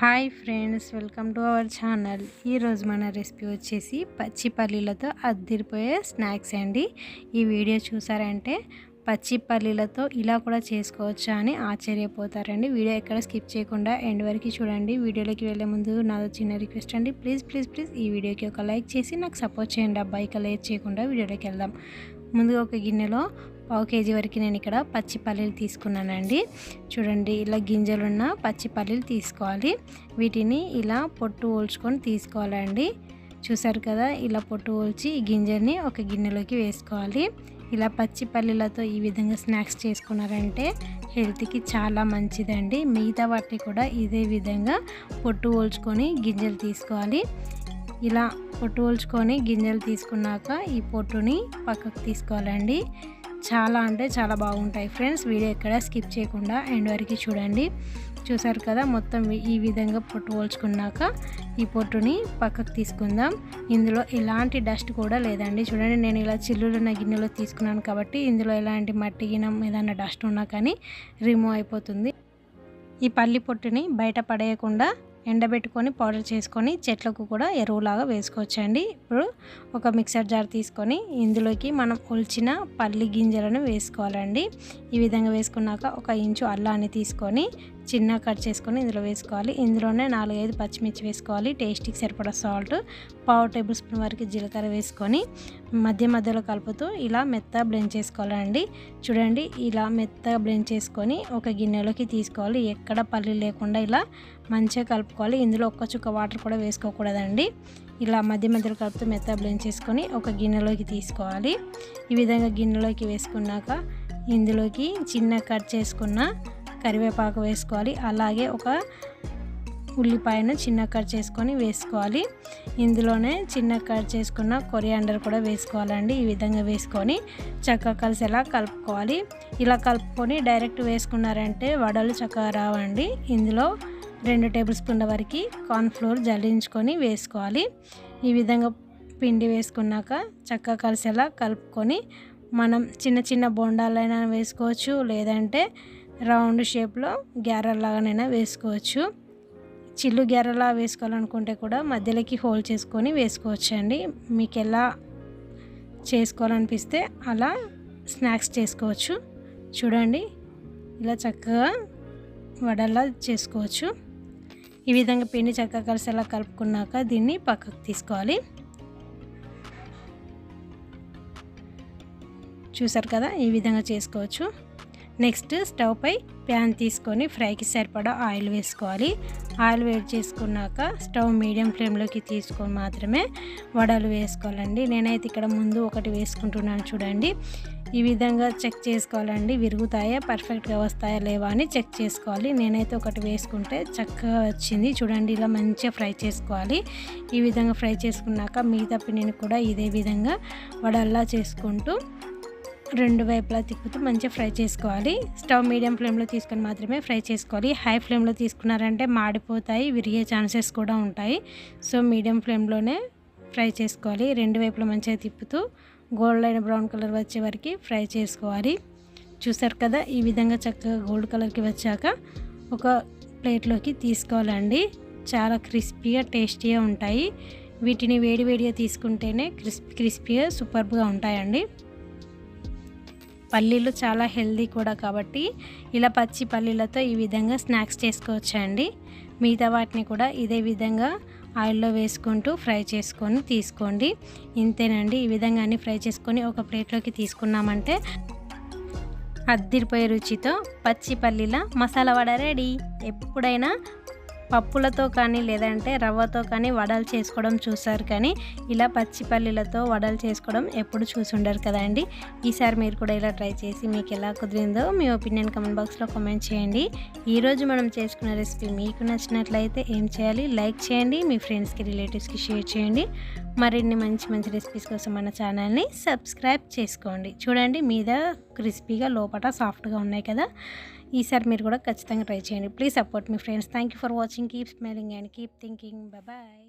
Hi friends welcome to our channel. ఈరోజు మన recipe వచ్చేసి పచ్చి పల్లీలతో అద్దిరిపోయే స్నాక్స్ అండి. ఈ వీడియో చూసారంటే పచ్చి పల్లీలతో ఇలా కూడా చేసుకోవచ్చా అని ఆశ్చర్యపోతారండి. వీడియో ఎక్కడ స్కిప్ చేయకుండా ఎండ్ వరకు చూడండి. వీడియోలోకి వెళ్ళే ముందు నాదో చిన్న రిక్వెస్ట్ అండి. ప్లీజ్ ప్లీజ్ ప్లీజ్ ఈ వీడియోకి ఒక లైక్ చేసి నాకు సపోర్ట్ చేయండి అబ్బాయికి లేట్ చేయకుండా వీడియోలోకి వెళ్దాం. ముందుగా ఒక గిన్నెలో పావు కేజీ వరకు నేను ఇక్కడ పచ్చి పల్లీలు తీసుకున్నానండి. చూడండి ఇలా గింజలున్న పచ్చి పల్లీలు తీసుకోవాలి. వీటిని ఇలా పొట్టు ఓల్చుకొని తీసుకోవాలండి. చూసారు కదా ఇలా పొట్టు ఓల్చి ఈ గింజల్ని ఒక గిన్నెలోకి వేసుకోవాలి. ఇలా పచ్చి పల్లీలతో ఈ విధంగా స్నాక్స్ చేసుకున్నారంటే హెల్త్కి చాలా మంచిదండి. మిగతా వాటిని కూడా ఇదే విధంగా పొట్టు ఓల్చుకొని గింజలు తీసుకోవాలి. ఇలా పొట్టు ఓల్చుకొని గింజలు తీసుకున్నాక ఈ పొట్టుని పక్కకు తీసుకోవాలండి. చాలా అంటే చాలా బాగుంటాయి ఫ్రెండ్స్. వీడియో ఎక్కడ స్కిప్ చేయకుండా ఎండ్ వరకు చూడండి. చూసారు కదా మొత్తం ఈ విధంగా పొట్టు పోల్చుకున్నాక ఈ పొట్టుని పక్కకు తీసుకుందాం. ఇందులో ఎలాంటి డస్ట్ కూడా లేదండి. చూడండి నేను ఇలా చిల్లులున్న గిన్నెలో తీసుకున్నాను కాబట్టి ఇందులో ఎలాంటి మట్టి గినం ఏదైనా డస్ట్ ఉన్నా కానీ రిమూవ్ అయిపోతుంది. ఈ పల్లి పొట్టుని బయట పడేయకుండా ఎండబెట్టుకొని పౌడర్ చేసుకొని చెట్లకు కూడా ఎరువులాగా వేసుకోవచ్చండి. ఇప్పుడు ఒక మిక్సర్ జార్ తీసుకొని ఇందులోకి మనం ఒలిచిన పల్లి గింజలను వేసుకోవాలండి. ఈ విధంగా వేసుకున్నాక ఒక ఇంచు అల్లాన్ని తీసుకొని చిన్న కట్ చేసుకొని ఇందులో వేసుకోవాలి. ఇందులోనే నాలుగైదు పచ్చిమిర్చి వేసుకోవాలి. టేస్టీకి సరిపడా సాల్ట్ పావు టేబుల్ స్పూన్ వరకు జీలకర్ర వేసుకొని మధ్య మధ్యలో కలుపుతూ ఇలా మెత్తగా బ్లెండ్ చేసుకోవాలండి. చూడండి ఇలా మెత్తగా బ్లెండ్ చేసుకొని ఒక గిన్నెలోకి తీసుకోవాలి. ఎక్కడ పల్లి లేకుండా ఇలా మంచిగా కలుపుకోవాలి. ఇందులో ఒక్క చుక్క వాటర్ కూడా వేసుకోకూడదండి. ఇలా మధ్య మధ్యలో కలుపుతూ మెత్తగా బ్లెండ్ చేసుకొని ఒక గిన్నెలోకి తీసుకోవాలి. ఈ విధంగా గిన్నెలోకి వేసుకున్నాక ఇందులోకి చిన్న కట్ చేసుకున్న కరివేపాకు వేసుకోవాలి. అలాగే ఒక ఉల్లిపాయను చిన్న కట్ చేసుకొని వేసుకోవాలి. ఇందులోనే చిన్న కట్ చేసుకున్న కొరియాండర్ కూడా వేసుకోవాలండి. ఈ విధంగా వేసుకొని చక్కగా కలిసేలా కలుపుకోవాలి. ఇలా కలుపుకొని డైరెక్ట్ వేసుకున్నారంటే వడలు చక్కగా రావండి. ఇందులో రెండు టేబుల్ స్పూన్ల వరకు కార్న్ఫ్లోర్ జల్లించుకొని వేసుకోవాలి. ఈ విధంగా పిండి వేసుకున్నాక చక్కగా కలిసేలా కలుపుకొని మనం చిన్న చిన్న బొండాలైనా వేసుకోవచ్చు. లేదంటే రౌండ్ షేప్లో గ్యారెల్లాగానైనా వేసుకోవచ్చు. చిల్లు గ్యారెలా వేసుకోవాలనుకుంటే కూడా మధ్యలోకి హోల్ చేసుకొని వేసుకోవచ్చు అండి మీకు ఎలా చేసుకోవాలనిపిస్తే అలా స్నాక్స్ చేసుకోవచ్చు. చూడండి ఇలా చక్కగా వడలా చేసుకోవచ్చు. ఈ విధంగా పిండి చక్కగా కలిసి అలా కలుపుకున్నాక దీన్ని పక్కకు తీసుకోవాలి. చూసారు కదా ఈ విధంగా చేసుకోవచ్చు. నెక్స్ట్ స్టవ్ పై ప్యాన్ తీసుకొని ఫ్రైకి సరిపడా ఆయిల్ వేసుకోవాలి. ఆయిల్ వేడి చేసుకున్నాక స్టవ్ మీడియం ఫ్లేమ్లోకి తీసుకొని మాత్రమే వడలు వేసుకోవాలండి. నేనైతే ఇక్కడ ముందు ఒకటి వేసుకుంటున్నాను చూడండి. ఈ విధంగా చెక్ చేసుకోవాలండి. విరుగుతాయా పర్ఫెక్ట్గా వస్తాయా లేవా అని చెక్ చేసుకోవాలి. నేనైతే ఒకటి వేసుకుంటే చక్కగా వచ్చింది. చూడండి ఇలా మంచిగా ఫ్రై చేసుకోవాలి. ఈ విధంగా ఫ్రై చేసుకున్నాక మిగతా పిండిని కూడా ఇదే విధంగా వడల్లా చేసుకుంటూ రెండు వైపులా తిప్పుతూ మంచిగా ఫ్రై చేసుకోవాలి. స్టవ్ మీడియం ఫ్లేమ్లో తీసుకొని మాత్రమే ఫ్రై చేసుకోవాలి. హై ఫ్లేమ్లో తీసుకున్నారంటే మాడిపోతాయి విరిగే ఛాన్సెస్ కూడా ఉంటాయి. సో మీడియం ఫ్లేమ్లోనే ఫ్రై చేసుకోవాలి. రెండు వైపులా మంచిగా తిప్పుతూ గోల్డ్ అయిన బ్రౌన్ కలర్ వచ్చే వరకు ఫ్రై చేసుకోవాలి. చూసారు కదా ఈ విధంగా చక్కగా గోల్డ్ కలర్కి వచ్చాక ఒక ప్లేట్లోకి తీసుకోవాలండి. చాలా క్రిస్పీగా టేస్టీగా ఉంటాయి. వీటిని వేడి వేడిగా తీసుకుంటేనే క్రిస్పీ క్రిస్పీగా సూపర్గా ఉంటాయండి. పల్లీలు చాలా హెల్దీ కూడా కాబట్టి ఇలా పచ్చి పల్లీలతో ఈ విధంగా స్నాక్స్ చేసుకోవచ్చండి. మిగతా వాటిని కూడా ఇదే విధంగా ఆయిల్లో వేసుకుంటూ ఫ్రై చేసుకొని తీసుకోండి. ఇంతేనండి ఈ విధంగా అన్ని ఫ్రై చేసుకొని ఒక ప్లేట్లోకి తీసుకున్నామంటే అద్దిరిపోయే రుచితో పచ్చి పల్లీల మసాలా వడ రెడీ. ఎప్పుడైనా పప్పులతో కానీ లేదంటే రవ్వతో కానీ వడలు చేసుకోవడం చూసారు కానీ ఇలా పచ్చి పల్లీలతో వడలు చేసుకోవడం ఎప్పుడు చూసుండరు కదండి ఈసారి మీరు కూడా ఇలా ట్రై చేసి మీకు ఎలా కుదిరిందో మీ ఒపీనియన్ కమెంట్ బాక్స్లో కామెంట్ చేయండి. ఈరోజు మనం చేసుకున్న రెసిపీ మీకు నచ్చినట్లయితే ఏం చేయాలి? లైక్ చేయండి మీ ఫ్రెండ్స్కి రిలేటివ్స్కి షేర్ చేయండి. మరిన్ని మంచి మంచి రెసిపీస్ కోసం మన ఛానల్ని సబ్స్క్రైబ్ చేసుకోండి. చూడండి మీద క్రిస్పీగా లోపల సాఫ్ట్గా ఉన్నాయి కదా. ఈసారి మీరు కూడా ఖచ్చితంగా ట్రై చేయండి. Please support me friends thank you for watching keep smiling and keep thinking bye